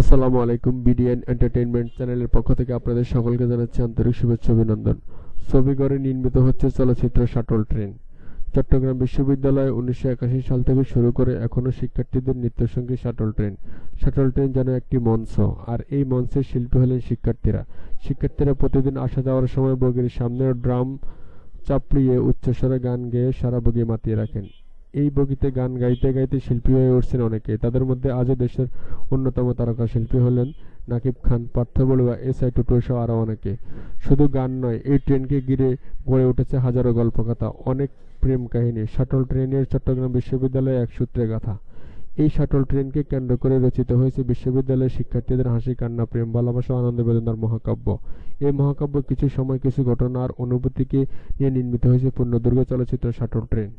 আসসালামু আলাইকুম, BDN entertainment চ্যানেলের পক্ষ থেকে আপনাদের সকলকে জানাচ্ছি আন্তরিক শুভেচ্ছা অভিনন্দন। ছবিগড়ে নির্মিত হচ্ছে চলচ্চিত্র শাটল ট্রেন। চট্টগ্রাম বিশ্ববিদ্যালয়ে উনিশশো একাশি সাল থেকে শুরু করে এখনও শিক্ষার্থীদের নৃত্যসঙ্গী শাটল ট্রেন। শাটল ট্রেন যেন একটি মঞ্চ, আর এই মঞ্চের শিল্পী হলেন শিক্ষার্থীরা। শিক্ষার্থীরা প্রতিদিন আসা যাওয়ার সময় বগির সামনে ড্রাম চাপড়িয়ে উচ্চস্বরে গান গেয়ে সারা বগি মাতিয়ে রাখেন। এই বগিতে গান গাইতে গাইতে শিল্পী হয়ে উঠছেন অনেকে। তাদের মধ্যে আজও দেশের অন্যতম তারকা শিল্পী হলেন নাকিব খান, পার্থ বড়ুয়া, এস আই টুটু সহ আরও অনেকে। শুধু গান নয়, এই ট্রেনকে ঘিরে গড়ে উঠেছে হাজারো গল্পকথা, অনেক প্রেম কাহিনী। শাটল ট্রেনের চট্টগ্রাম বিশ্ববিদ্যালয়ে এক সূত্রে গাথা। এই শাটল ট্রেনকে কেন্দ্র করে রচিত হয়েছে বিশ্ববিদ্যালয়ের শিক্ষার্থীদের হাসি, কান্না, প্রেম, ভালোবাসা, আনন্দ, বেদনার মহাকাব্য। এই মহাকাব্য কিছু সময়, কিছু ঘটনার অনুভূতিকে নিয়ে নির্মিত হয়েছে পূর্ণদৈর্ঘ্য চলচ্চিত্র শাটল ট্রেন।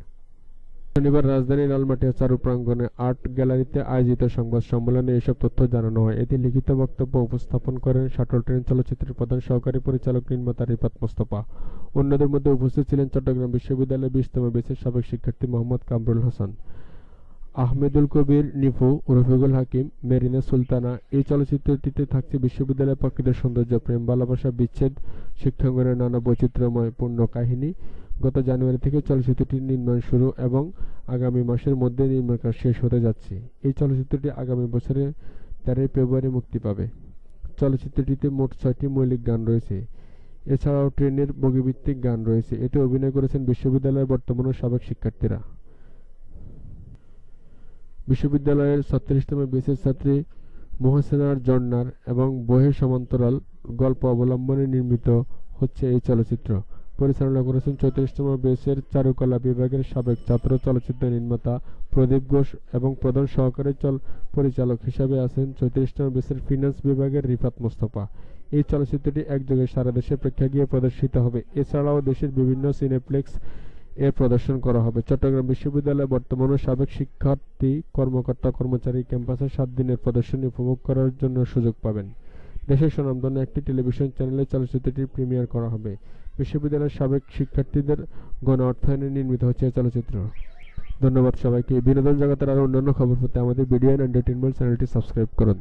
শনিবার রাজধানীর লালমাটিয়া চারু প্রাঙ্গণে আর্ট গ্যালারিতে আয়োজিত সংবাদ সম্মেলনে এসব তথ্য জানানো হয়। এতে লিখিত বক্তব্য উপস্থাপন করেন শাটল ট্রেন চলচ্চিত্রের প্রধান সহকারী পরিচালক নির্মাতা রিফাত মোস্তফা। অন্যদের মধ্যে উপস্থিত ছিলেন চট্টগ্রাম বিশ্ববিদ্যালয়ের বিশতম বেচের সাবেক শিক্ষার্থী মোহাম্মদ কামরুল হাসান, আহমেদুল কবির, নিফু, রফিকুল হাকিম, মেরিনা সুলতানা। এই চলচ্চিত্রটিতে থাকছে বিশ্ববিদ্যালয়ের প্রকৃত সৌন্দর্য, প্রেম, ভালোবাসা, বিচ্ছেদ, শিক্ষাঙ্গনের নানা বৈচিত্র্যময় পূর্ণ কাহিনী। গত জানুয়ারি থেকে চলচ্চিত্রটির নির্মাণ শুরু এবং আগামী মাসের মধ্যে নির্মাণ কাজ শেষ হতে যাচ্ছে। এই চলচ্চিত্রটি আগামী বছরের তেরোই ফেব্রুয়ারি মুক্তি পাবে। চলচ্চিত্রটিতে মোট ছয়টি মৌলিক গান রয়েছে। এছাড়াও ট্রেনের বগিভিত্তিক গান রয়েছে। এতে অভিনয় করেছেন বিশ্ববিদ্যালয়ের বর্তমান সাবেক শিক্ষার্থীরা। বিশ্ববিদ্যালয়ের ছত্রিশতম বিশেষ ছাত্রী মোহসেনার জর্নার এবং বহের সমান্তরাল গল্প অবলম্বনে নির্মিত হচ্ছে এই চলচ্চিত্র। পরিচালনা করেছেন চৌত্রিশতম বেসের চারুকলা বিভাগের সাবেক ছাত্র চলচ্চিত্র নির্মাতা প্রদীপ ঘোষ এবং প্রধান সহকারী চল পরিচালক হিসাবে আছেন চৌত্রিশতম বেসের ফিনান্স বিভাগের রিফাত মোস্তফা। এই চলচ্চিত্রটি একযোগে সারা দেশে প্রেক্ষাগৃহে প্রদর্শিত হবে। এছাড়াও দেশের বিভিন্ন সিনেপ্লেক্স এর প্রদর্শন করা হবে। চট্টগ্রাম বিশ্ববিদ্যালয়ে বর্তমান সাবেক শিক্ষার্থী, কর্মকর্তা, কর্মচারী ক্যাম্পাসে সাত দিনের প্রদর্শনী উপভোগ করার জন্য সুযোগ পাবেন। দেশের স্বনামধন্য একটি টেলিভিশন চ্যানেলে চলচ্চিত্রটি প্রিমিয়ার করা হবে। বিশ্ববিদ্যালয়ের সাবেক শিক্ষার্থীদের গণ অর্থায়নে নির্মিত হচ্ছে চলচ্চিত্র। ধন্যবাদ সবাইকে। বিনোদন জগতের আরও অন্যান্য খবর পেতে আমাদের ভিডিও এন্টারটেনমেন্ট চ্যানেলটি সাবস্ক্রাইব করুন।